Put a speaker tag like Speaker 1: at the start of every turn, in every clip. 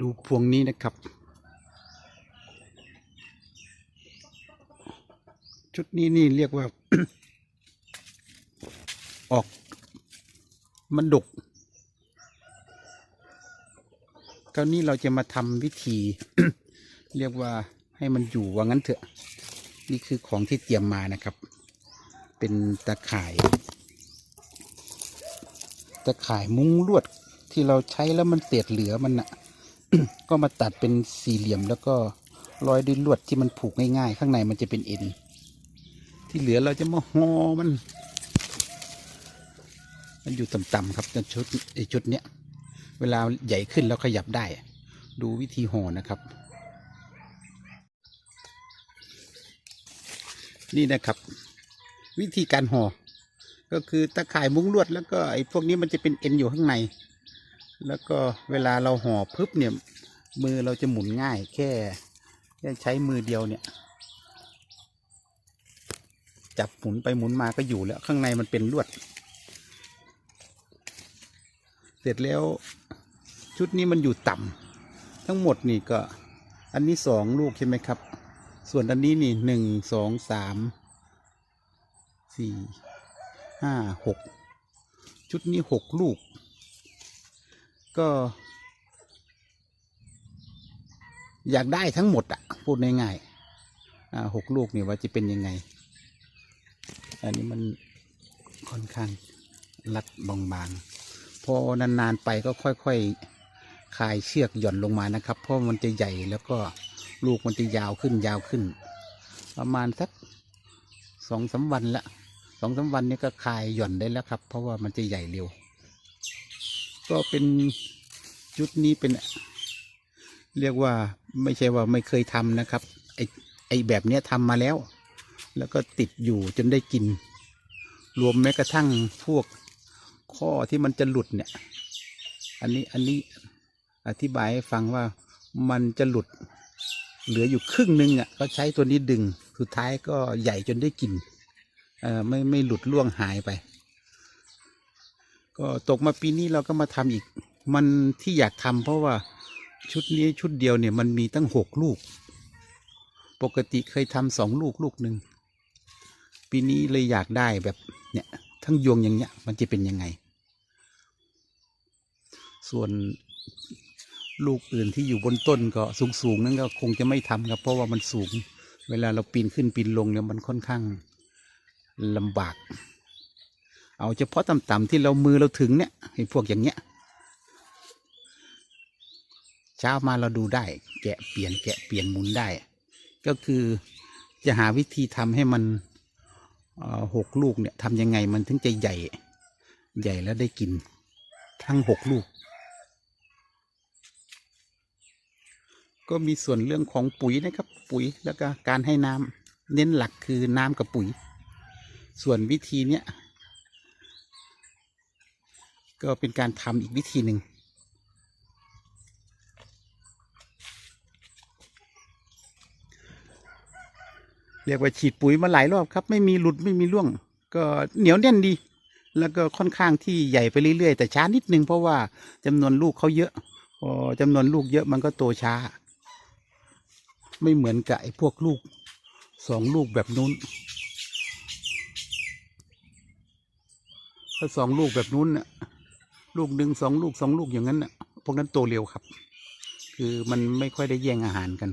Speaker 1: ดูพวงนี้นะครับ ชุดนี้นี่เรียกว่า ออกมันดกคราวนี้เราจะมาทำวิธี เรียกว่าให้มันอยู่ว่างั้นเถอะ นี่คือของที่เตรียมมานะครับ เป็นตะข่าย ตะข่ายมุ้งลวดที่เราใช้แล้วมันเศษเหลือมันน่ะ ก็มาตัดเป็นสี่เหลี่ยมแล้วก็ร้อยด้วยลวดที่มันผูกง่ายๆ ข้างในมันจะเป็นเอ็น ที่เหลือเราจะมาห่อมัน มันอยู่ต่ำๆครับจนชุดไอชุดเนี้ยเวลาใหญ่ขึ้นแล้วขยับได้ ดูวิธีห่อนะครับ นี่นะครับ วิธีการห่อก็คือตะข่ายมุ้งลวดแล้วก็ไอ้พวกนี้มันจะเป็นเอ็นอยู่ข้างใน แล้วก็เวลาเราห่อพึบเนี่ย มือเราจะหมุนง่ายแค่แค่ใช้มือเดียวเนี่ย จับหมุนไปหมุนมาก็อยู่แล้ว ข้างในมันเป็นลวด เสร็จแล้วชุดนี้มันอยู่ต่ำทั้งหมดนี่ก็อันนี้สองลูกใช่ไหมครับ ส่วนอันนี้นี่หนึ่งสองสามสี่ห้าหกชุดนี้หกลูก ก็ อยากได้ทั้งหมดอะพูดง่ายๆหกลูกนี่ว่าจะเป็นยังไง อันนี้มันค่อนข้างรัดบางๆพอนานๆไปก็ค่อยๆคลายเชือกหย่อนลงมานะครับ เพราะมันจะใหญ่แล้วก็ลูกมันจะยาวขึ้นยาวขึ้น ประมาณสักสองสาวันละสองสาวันนี้ก็คลายหย่อนได้แล้วครับ เพราะว่ามันจะใหญ่เร็ว ก็เป็นชุดนี้เป็น เรียกว่าไม่ใช่ว่าไม่เคยทำนะครับ ไอไอแบบเนี้ยทำมาแล้ว แล้วก็ติดอยู่จนได้กิน รวมแม้กระทั่งพวกข้อที่มันจะหลุดเนี่ย อันนี้อันนี้อธิบายให้ฟังว่ามันจะหลุด เหลืออยู่ครึ่งหนึ่งอะก็ใช้ตัวนี้ดึง สุดท้ายก็ใหญ่จนได้กินเอ่อไม่ไม่หลุดล่วงหายไป ก็ตกมาปีนี้เราก็มาทำอีก มันที่อยากทำเพราะว่าชุดนี้ชุดเดียวเนี่ยมันมีตั้งหกลูก ปกติเคยทำสองลูกลูกหนึ่ง ปีนี้เลยอยากได้แบบเนี่ยทั้งยวงอย่างเงี้ยมันจะเป็นยังไง ส่วนลูกอื่นที่อยู่บนต้นก็สูงสูงๆนั่นก็คงจะไม่ทำครับ เพราะว่ามันสูง เวลาเราปีนขึ้นปีนลงเนี่ยมันค่อนข้างลำบาก เอาเฉพาะต่ำๆที่เรามือเราถึงเนี่ยไอ้พวกอย่างเงี้ยเช้ามาเราดูได้ แกะเปลี่ยนแกะเปลี่ยนหมุนได้ ก็คือจะหาวิธีทำให้มันหกลูกเนี่ยทำยังไงมันถึงจะใหญ่ ใหญ่แล้วได้กิน ทั้งหกลูก ก็มีส่วนเรื่องของปุ๋ยนะครับ ปุ๋ยแล้วก็การให้น้ำเน้นหลักคือน้ำกับปุ๋ย ส่วนวิธีเนี้ย ก็เป็นการทำอีกวิธีหนึ่งเรียกว่าฉีดปุ๋ยมาหลายรอบครับ ไม่มีหลุดไม่มีร่วง ก็เหนียวแน่นดี แล้วก็ค่อนข้างที่ใหญ่ไปเรื่อยๆ แต่ช้านิดนึงเพราะว่าจำนวนลูกเขาเยอะพอจำนวนลูกเยอะมันก็โตช้า ไม่เหมือนกับไอ้พวกลูกสองลูกแบบนู้น ถ้าสองลูกแบบนู้นน่ะ ลูกหนึ่งสองลูกสองลูกอย่างนั้นน่ะพวกนั้นโตเร็วครับ คือมันไม่ค่อยได้แย่งอาหารกัน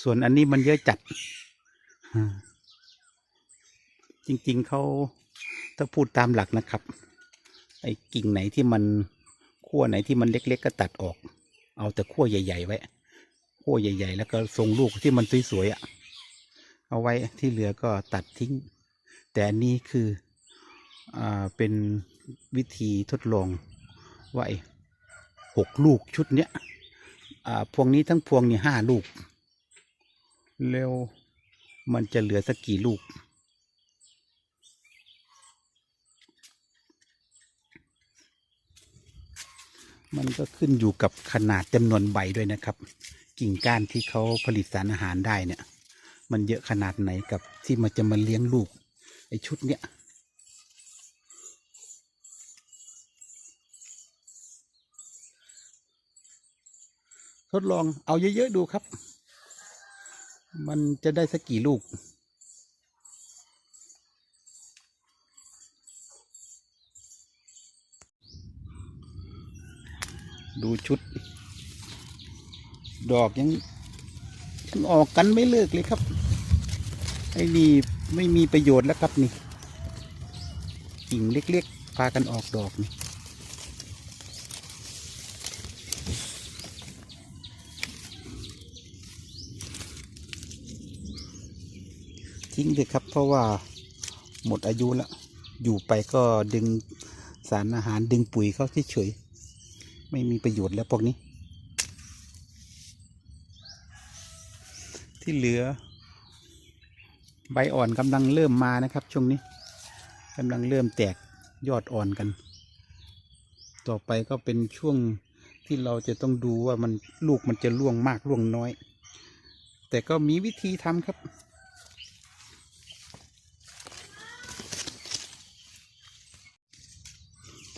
Speaker 1: ส่วนอันนี้มันเยอะจัด จริง ๆเขาถ้าพูดตามหลักนะครับ ไอ้กิ่งไหนที่มันขั้วไหนที่มันเล็ก ๆ ก็ตัดออก เอาแต่ขั้วใหญ่ ๆ ไว้ ขั้วใหญ่ ๆ แล้วก็ทรงลูกที่มันสวยๆอะ เอาไว้ที่เหลือก็ตัดทิ้ง แต่อันนี้คืออ่าเป็นวิธีทดลองว่าไอ้หกลูกชุดเนี้ยอ่าพวงนี้ทั้งพวงนี่ห้าลูก แล้วมันจะเหลือสักกี่ลูกมันก็ขึ้นอยู่กับขนาดจำนวนใบด้วยนะครับ กิ่งก้านที่เขาผลิตสารอาหารได้เนี่ย มันเยอะขนาดไหนกับที่มันจะมาเลี้ยงลูกไอชุดเนี้ยทดลองเอาเยอะๆดูครับ มันจะได้สักกี่ลูก ดูชุด ดอกยังยังออกกันไม่เลิกเลยครับ ไอ้นี่ไม่มีประโยชน์แล้วครับนี่ กิ่งเล็กๆ พากันออกดอกนี่ทิ้งเลยครับ เพราะว่าหมดอายุแล้ว อยู่ไปก็ดึงสารอาหารดึงปุ๋ยเขาเฉยๆไม่มีประโยชน์แล้วพวกนี้ ที่เหลือ ใบอ่อนกำลังเริ่มมานะครับ ช่วงนี้กำลังเริ่มแตกยอดอ่อนกัน ต่อไปก็เป็นช่วงที่เราจะต้องดูว่ามันลูกมันจะร่วงมากร่วงน้อย แต่ก็มีวิธีทำครับ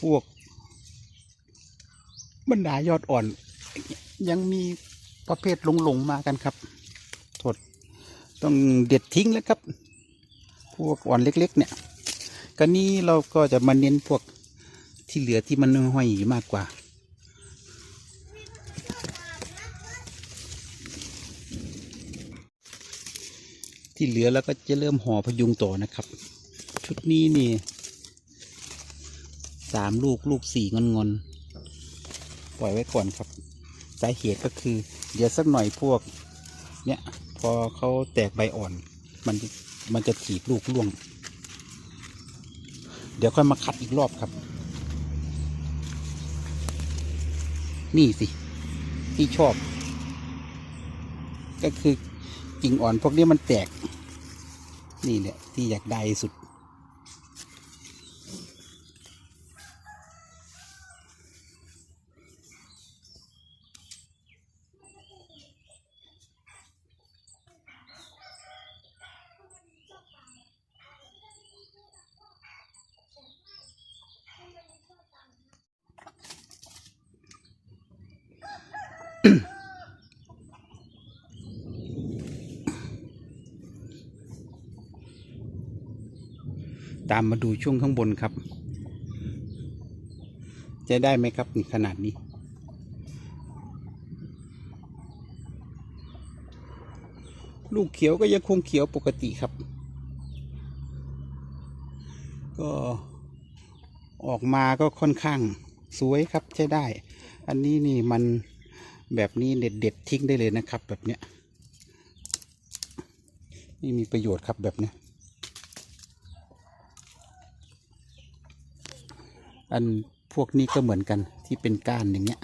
Speaker 1: พวกบรรดายอดอ่อน ยังมีประเภทหลงๆมากันครับ ต้องเด็ดทิ้งแล้วครับ พวกอ่อนเล็ก ๆ เนี่ยก็นี้เราก็จะมาเน้นพวกที่เหลือที่มันห้อยอยู่มากกว่าที่เหลือแล้วก็จะเริ่มห่อพยุงต่อนะครับ ชุดนี้นี่สามลูกลูกสี่งอนงอนๆปล่อยไว้ก่อนครับ สาเหตุก็คือ เดี๋ยวสักหน่อยพวก เนี่ย พอเขาแตกใบอ่อน มันมันจะถีบลูกร่วง เดี๋ยวค่อยมาคัดอีกรอบครับ นี่สิ ที่ชอบ ก็คือกิ่งอ่อนพวกนี้มันแตก นี่แหละที่อยากได้สุด ตามมาดูช่วงข้างบนครับ จะได้ไหมครับนี่ขนาดนี้ ลูกเขียวก็ยังคงเขียวปกติครับ ก็ออกมาก็ค่อนข้างสวยครับใช้ได้ อันนี้นี่มันแบบนี้เด็ดเด็ดทิ้งได้เลยนะครับ แบบเนี้ยนี่มีประโยชน์ครับแบบเนี้ย อันพวกนี้ก็เหมือนกันที่เป็นก้านอย่างเงี้ย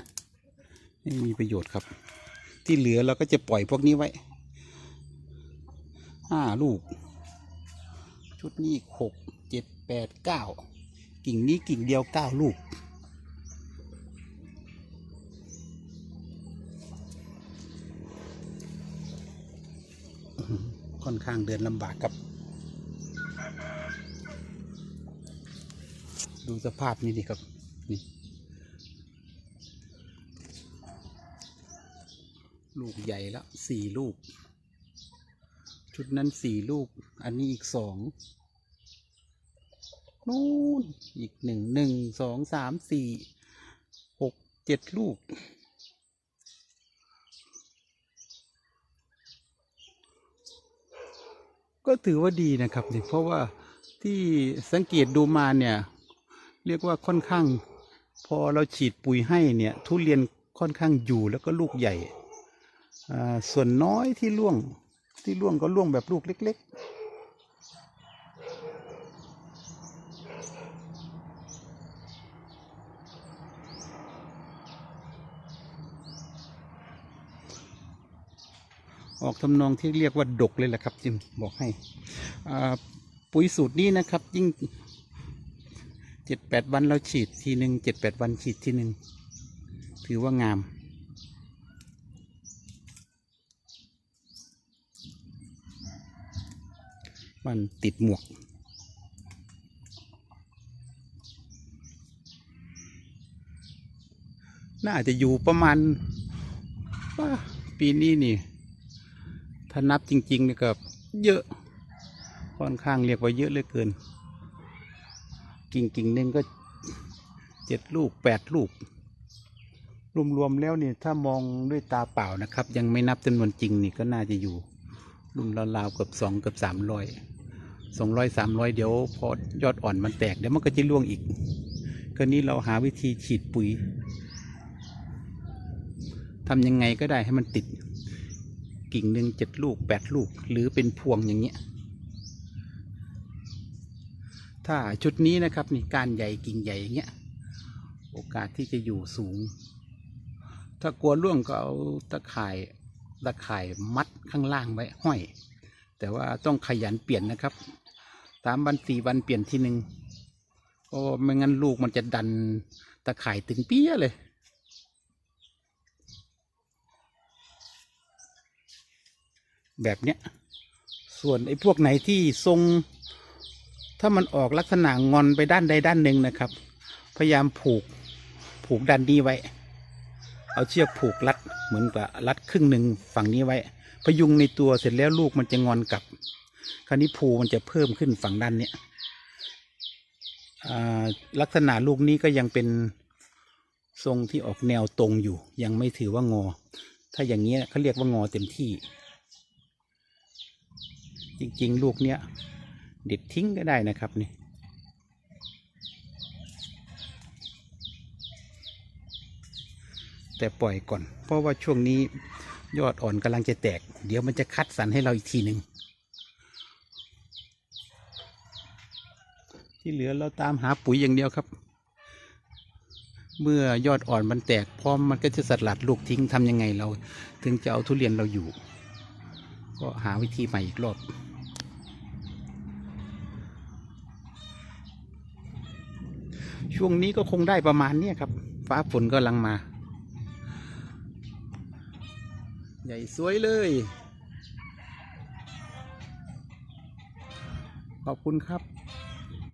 Speaker 1: ไม่มีประโยชน์ครับ ที่เหลือเราก็จะปล่อยพวกนี้ไว้ห้าลูก ชุดนี้หกเจ็ดแปดเก้ากิ่งนี้กิ่งเดียวเก้าลูกค่อนข้างเดินลำบากครับ ดูสภาพนี่ดิครับนี่ลูกใหญ่แล้วสี่ลูก ชุดนั้นสี่ลูก อันนี้อีกสองนู่นอีกหนึ่งหนึ่งสองสามสี่หกเจ็ดลูก ก็ถือว่าดีนะครับเนี่ยเพราะว่าที่สังเกตดูมาเนี่ย เรียกว่าค่อนข้าง พอเราฉีดปุ๋ยให้เนี่ยทุเรียนค่อนข้างอยู่แล้วก็ลูกใหญ่ ส่วนน้อยที่ร่วงที่ร่วงก็ร่วงแบบลูกเล็ก ๆออกทำนองที่เรียกว่าดกเลยแหละครับจิมบอกให้ปุ๋ยสูตรนี้นะครับ ยิ่ง เจ็ดแปดวันเราฉีดทีหนึ่งเจ็ดแปดวันฉีดทีหนึ่งถือว่างาม มันติดหมวกน่าจะอยู่ประมาณปีนี้นี่ ถ้านับจริงๆนี่ก็เยอะ ค่อนข้างเรียกว่าเยอะเลือเกิน กิ่งกิ่งหนึ่งก็เจ็ดลูกแปดลูก รวมๆแล้วนี่ถ้ามองด้วยตาเปล่านะครับ ยังไม่นับจำนวนจริงนี่ก็น่าจะอยู่รุ่นราวๆเกือบสองเกือบสามร้อยสองร้อยสามร้อยเดี๋ยวพอยอดอ่อนมันแตกเดี๋ยวมันก็จะร่วงอีกก็นี้เราหาวิธีฉีดปุ๋ยทำยังไงก็ได้ให้มันติด กิ่งหนึ่งเจ็ดลูกแปดลูก หรือเป็นพวงอย่างเงี้ย ถ้าชุดนี้นะครับนี่การใหญ่กิ่งใหญ่อย่างเงี้ยโอกาสที่จะอยู่สูง ถ้ากลัวร่วงก็เอาตะข่ายตะข่ายมัดข้างล่างไว้ห้อย แต่ว่าต้องขยันเปลี่ยนนะครับสามวันสี่วันเปลี่ยนทีหนึ่งเพราะไม่งั้นลูกมันจะดันตะข่ายถึงเปี้ยเลยแบบเนี้ย ส่วนไอ้พวกไหนที่ทรง ถ้ามันออกลักษณะงอนไปด้านใดด้านหนึ่งนะครับ พยายามผูกผูกด้านนี้ไว้ เอาเชือกผูกรัดเหมือนกับรัดครึ่งหนึ่งฝั่งนี้ไว้ พยุงในตัวเสร็จแล้วลูกมันจะงอนกลับ คราวนี้ภูมันจะเพิ่มขึ้นฝั่งด้านเนี้ยอ่าลักษณะลูกนี้ก็ยังเป็นทรงที่ออกแนวตรงอยู่ ยังไม่ถือว่างอ ถ้าอย่างเงี้เขาเรียกว่างอเต็มที่ จริง ๆ ลูกเนี้ย เด็ดทิ้งก็ได้นะครับนี่แต่ปล่อยก่อน เพราะว่าช่วงนี้ยอดอ่อนกำลังจะแตก เดี๋ยวมันจะคัดสรรให้เราอีกทีหนึ่งที่เหลือเราตามหาปุ๋ยอย่างเดียวครับ เมื่อยอดอ่อนมันแตกพร้อมมันก็จะสลัดลูกทิ้งทำยังไงเรา ถึงจะเอาทุเรียนเราอยู่ ก็หาวิธีใหม่อีกรอบ ช่วงนี้ก็คงได้ประมาณเนี้ยครับ ฟ้าฝนก็ลังมา ใหญ่สวยเลย ขอบคุณครับ